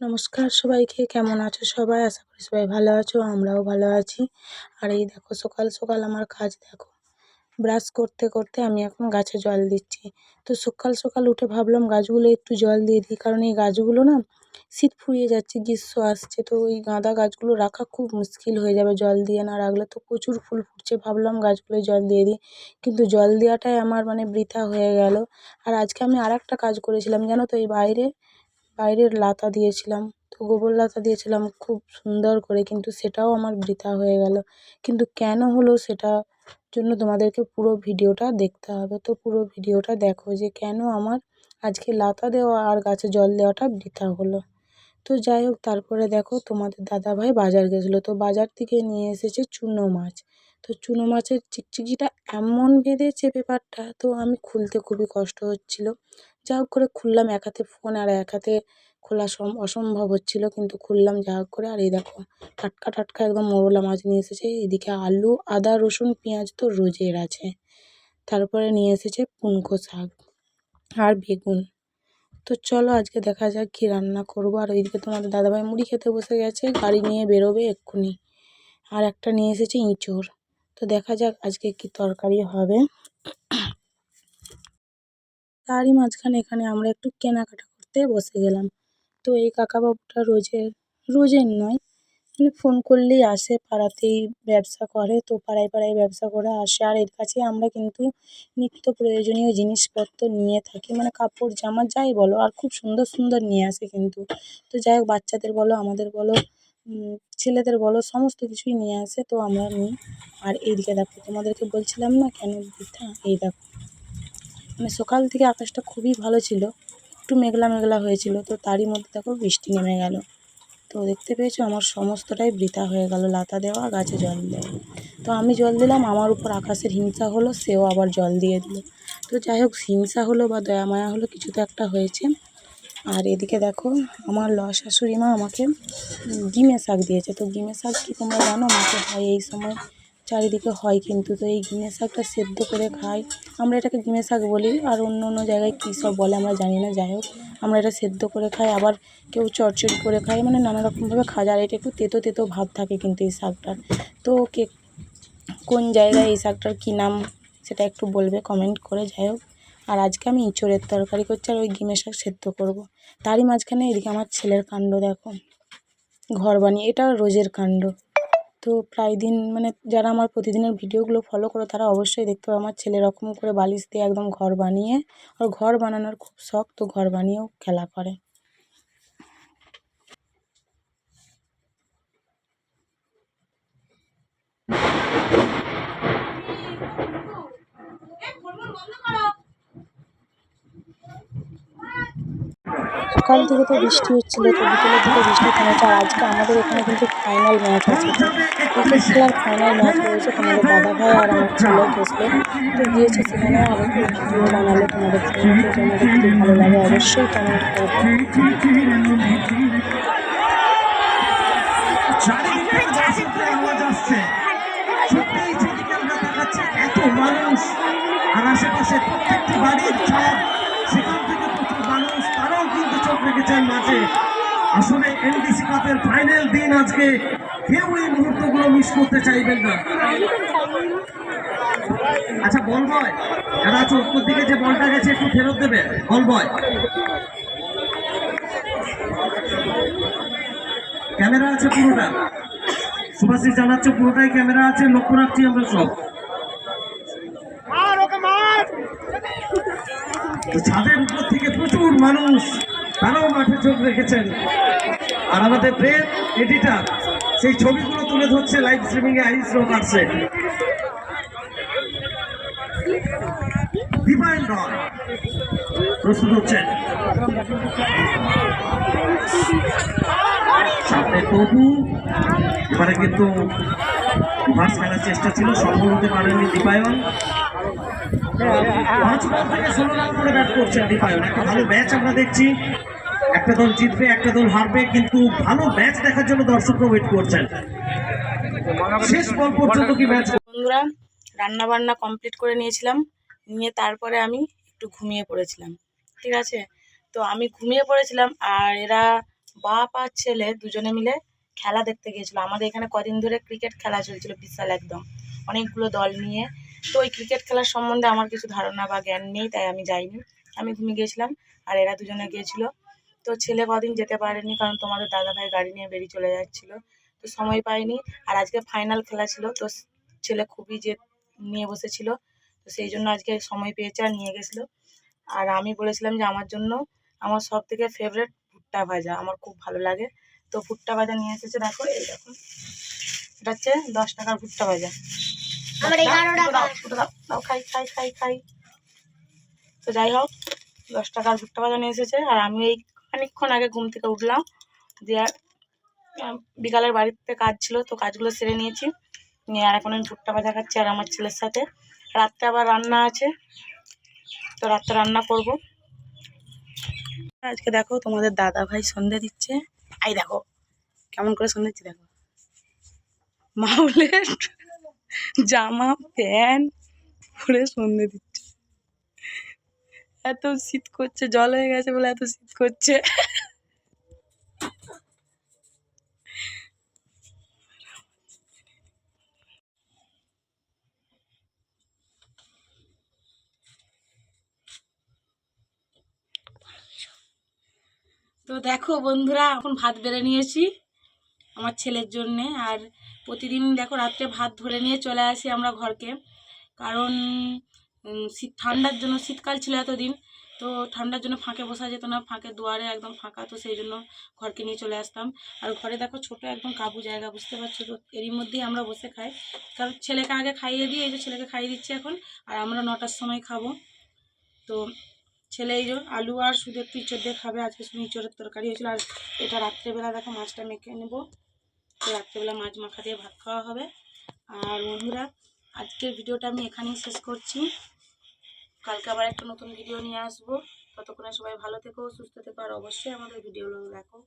নমস্কার সবাইকে, কেমন আছো সবাই? আশা করি সবাই ভালো আছো, আমরাও ভালো আছি। আর এই দেখো, সকাল সকাল আমার কাজ দেখো। ব্রাশ করতে করতে আমি এখন গাছে জল দিচ্ছি। তো সকাল সকাল উঠে ভাবলাম গাছগুলো একটু জল দিয়ে দিই, কারণ এই গাছগুলো না শীত ফুরিয়ে যাচ্ছে, গ্রীষ্ম আসছে। তো ওই গাঁদা গাছগুলো রাখা খুব মুশকিল হয়ে যাবে জল দিয়ে না রাখলে। তো প্রচুর ফুল ফুটছে, ভাবলাম গাছগুলোয় জল দিয়ে দিই। কিন্তু জল দেওয়াটাই আমার মানে বৃথা হয়ে গেল। আর আজকে আমি আর কাজ করেছিলাম, জানো তো? এই বাইরে বাইরের লাতা দিয়েছিলাম, তো গোবর লাতা দিয়েছিলাম খুব সুন্দর করে, কিন্তু সেটাও আমার বৃথা হয়ে গেল। কিন্তু কেন হলো সেটা জন্য তোমাদেরকে পুরো ভিডিওটা দেখতে হবে। তো পুরো ভিডিওটা দেখো যে কেন আমার আজকে লাতা দেওয়া আর গাছে জল দেওয়াটা বৃথা হলো। তো যাই হোক, তারপরে দেখো তোমাদের দাদাভাই বাজার গেছিল। তো বাজার থেকে নিয়ে এসেছে চুনো মাছ। তো চুনো মাছের চিকচিকিটা এমন বেঁধেছে পেপারটা, তো আমি খুলতে খুবই কষ্ট হচ্ছিল। যা হোক করে খুললাম, এক হাতে ফোন আর এক হাতে খোলা সম, অসম্ভব হচ্ছিল, কিন্তু খুললাম যা হোক করে, আর এই দেখো, টাটকা টাটকা একদম মোরলা মাছ নিয়ে এসেছে, এদিকে আলু, আদা, রসুন, পেঁয়াজ তো রোজের আছে। তারপরে নিয়ে এসেছে পুনকো শাক আর বেগুন। তো চলো আজকে দেখা যাক কী রান্না করব, আর ওইদিকে তোমাদের দাদাভাই মুড়ি খেতে বসে গেছে, গাড়ি নিয়ে বেরোবে এক্ষুনি। আর একটা নিয়ে এসেছে ইঁচড়। তো দেখা যাক আজকে কী তরকারি হবে। তারই মাঝখানে এখানে আমরা একটু কেনাকাটা করতে বসে গেলাম। তো এই কাকাবাবুটা রোজের রোজের নয় মানে ফোন করলেই আসে, পাড়াতেই ব্যবসা করে, তো পাড়ায় পাড়ায় ব্যবসা করে আসে। আর এর কাছে আমরা কিন্তু নিত্য প্রয়োজনীয় জিনিসপত্র নিয়ে থাকি মানে কাপড় জামা যাই বলো, আর খুব সুন্দর সুন্দর নিয়ে আসে কিন্তু। তো যাই হোক, বাচ্চাদের বলো, আমাদের বলো ছেলেদের বলো, সমস্ত কিছুই নিয়ে আসে। তো আমরা নিই। আর এইদিকে দেখো, তোমাদেরকে বলছিলাম না কেন বৃথা এই দেখো। মানে সকাল থেকে আকাশটা খুবই ভালো ছিল, একটু মেঘলা মেঘলা হয়েছিল, তো তারই মধ্যে দেখো বৃষ্টি নেমে গেল। তো দেখতে পেয়েছ আমার সমস্তটাই বৃথা হয়ে গেল, লাতা দেওয়া, গাছে জল দেওয়া। তো আমি জল দিলাম, আমার উপর আকাশের হিংসা হলো, সেও আবার জল দিয়ে দিল। তো যাই হোক, হিংসা হলো বা দয়া মায়া হলো, কিছু তো একটা হয়েছে। আর এদিকে দেখো, আমার ল শাশুড়ি মা আমাকে গিমে শাক দিয়েছে। তো গিমে শাক কি তোমরা জানো? মাকে হয় এই সময় চারিদিকে হয় কিন্তু। তো এই গিমে শাকটা সেদ্ধ করে খাই। আমরা এটাকে গিমে শাক বলি আর অন্য অন্য জায়গায় কী সব বলে আমরা জানি না, যাই হোক। আমরা এটা সেদ্ধ করে খাই, আবার কেউ চচ্চড়ি করে খাই মানে নানা রকমভাবে খাওয়া যায় এটা একটু তেতো তেতো ভাব থাকে কিন্তু এই শাকটার। তো কে, কোন জায়গায় এই শাকটার কী নাম সেটা একটু বলবে কমেন্ট করে, যাই হোক। আর আজকে আমি ইঁচড়ের তরকারি করছি আর ওই গিমে শাক সেদ্ধ করব। তারই মাঝখানে এদিকে আমার ছেলের কাণ্ড দেখো। ঘর বানিয়ে, এটা রোজের কাণ্ড। তো প্রায় দিন মানে যারা আমার প্রতিদিনের ভিডিওগুলো ফলো করো তারা অবশ্যই দেখতে পাবে আমার ছেলে এরকম করে বালিশ দিয়ে একদম ঘর বানিয়ে ওর ঘর বানানোর খুব শখ তো ঘর বানিয়েও খেলা করে সকাল থেকে তো বৃষ্টি হচ্ছিল তো বিকেলের দিকে বৃষ্টি থেমেছে আর আজকে আমাদের এখানে কিন্তু ফাইনাল ম্যাচ আছে ক্রিকেট খেলার ফাইনাল ম্যাচ রয়েছে তোমাদের দাদা ভাই আর আমার ছেলে গেছিল তো গিয়েছে সেখানে একটু ভিডিও বানালে তোমাদের তো তোমাদের যদি ভালো লাগে অবশ্যই কমেন্ট করবে আর আশেপাশে প্রত্যেকটি বাড়ির ছাদ সেখান থেকে প্রচুর মানুষ তারাও কিন্তু চোখ রেখেছেন মাঝে আসলে এনডিসি কাপের ফাইনাল দিন আজকে। কেউ এই মুহূর্তগুলো মিস করতে চাইবেন না। আচ্ছা বল বয়। যারা আছে দিকে যে বলটা গেছে, একটু ফেরত দেবে? বল বয়। ক্যামেরা আছে পুরোটা। সুভাষিস জানাচ্ছে পুরোটাই ক্যামেরা আছে, লক্ষ্য রাখছি আমরা সব। ছাদের উপর থেকে প্রচুর মানুষ তারাও মাঠে চোখ রেখেছেন। আর আমাদের প্রেম এডিটার সেই ছবিগুলো তুলে ধরছে লাইভ স্ট্রিমিং এ আইস রোকার্সে দিবায়ন রয় প্রস্তুত হচ্ছেন সামনে তবু, এবারে কিন্তু চেষ্টা ছিল, সফল হতে পারেননি দীপায়ন। আমরা দেখছি। একটা দল জিতবে, একটা দল হারবে, কিন্তু ভালো ম্যাচ দেখার জন্য দর্শকরা ওয়েট করছেন। শেষ বল পর্যন্ত কি ম্যাচ বন্ধুরা রান্না বান্না কমপ্লিট করে নিয়েছিলাম। নিয়ে তারপরে আমি একটু ঘুমিয়ে পড়েছিলাম। ঠিক আছে? তো আমি ঘুমিয়ে পড়েছিলাম আর এরা বাপ আর ছেলে দুজনে মিলে খেলা দেখতে গিয়েছিল। আমাদের এখানে কদিন ধরে ক্রিকেট খেলা চলছিল, বিশাল একদম। অনেকগুলো দল নিয়ে তো ওই ক্রিকেট খেলার সম্বন্ধে আমার কিছু ধারণা বা জ্ঞান নেই, তাই আমি যাইনি। আমি ঘুমিয়ে গিয়েছিলাম আর এরা দুজনে গিয়েছিল। তো ছেলে কদিন যেতে পারেনি কারণ তোমাদের দাদাভাই গাড়ি নিয়ে বেরিয়ে চলে যাচ্ছিল। তো সময় পাইনি আর আজকে ফাইনাল খেলা ছিল, তো ছেলে খুবই যে নিয়ে বসেছিল। তো সেই জন্য আজকে সময় পেয়েছে আর নিয়ে গেছিল। আর আমি বলেছিলাম যে আমার জন্য আমার সব থেকে ফেভারেট ভুট্টা ভাজা, আমার খুব ভালো লাগে। তো ভুট্টা ভাজা নিয়ে এসেছে, দেখো এই দেখো। এটা হচ্ছে দশ টাকার ভুট্টা ভাজা। আমার এগারো টাকা। দাও, খাই খাই খাই খাই। তো যাই হোক দশ টাকার ভুট্টা ভাজা নিয়ে এসেছে। আর আমি এই খানিকক্ষণ আগে ঘুম থেকে উঠলাম দিয়ে বিকালের বাড়িতে কাজ ছিল তো কাজগুলো সেরে নিয়েছি। নিয়ে আর এখন আমি ভুট্টা ভাজা খাচ্ছি আর আমার ছেলের সাথে। রাত্রে আবার রান্না আছে তো রাত্রে রান্না করব। আজকে দেখো তোমাদের দাদা ভাই সন্ধে দিচ্ছে। আই দেখো কেমন করে সন্ধে দিচ্ছে দেখো। মাউলের জামা, প্যান্ট পরে সন্ধে দিচ্ছে। এত শীত করছে, জল হয়ে গেছে বলে এত শীত করছে। তো দেখো বন্ধুরা, এখন ভাত বেড়ে নিয়েছি। আমার ছেলের জন্যে। আর প্রতিদিন দেখো রাত্রে ভাত ধরে নিয়ে চলে আসি আমরা ঘরকে। কারণ শীত ঠান্ডার জন্য শীতকাল ছিল এতদিন, তো ঠান্ডার জন্য ফাঁকে বসা যেত না, ফাঁকে দুয়ারে একদম ফাঁকা, তো সেই জন্য ঘরকে নিয়ে চলে আসতাম। আর ঘরে দেখো ছোট একদম কাবু জায়গা, বুঝতে পারছ? তো এরই মধ্যেই আমরা বসে খাই। কারণ ছেলেকে আগে খাইয়ে দিই, এই যে ছেলেকে খাইয়ে দিচ্ছি এখন। আর আমরা নটার সময় খাব। তো ছেলে এই আলু আর শুধু একটু ইঁচড় দিয়ে খাবে। আজকে শুধু ইঁচড়ের তরকারি হয়েছিল আর এটা রাত্রেবেলা দেখো মাছটা মেখে নেব। রাত্রেবেলা মাছ মাখা দিয়ে ভাত খাওয়া হবে। আর বন্ধুরা, আজকের ভিডিওটা আমি এখানেই শেষ করছি। কালকে আবার একটা নতুন ভিডিও নিয়ে আসব। ততক্ষণে সবাই ভালো থেকো, সুস্থ থেকো, আর অবশ্যই আমাদের ভিডিওগুলো দেখো।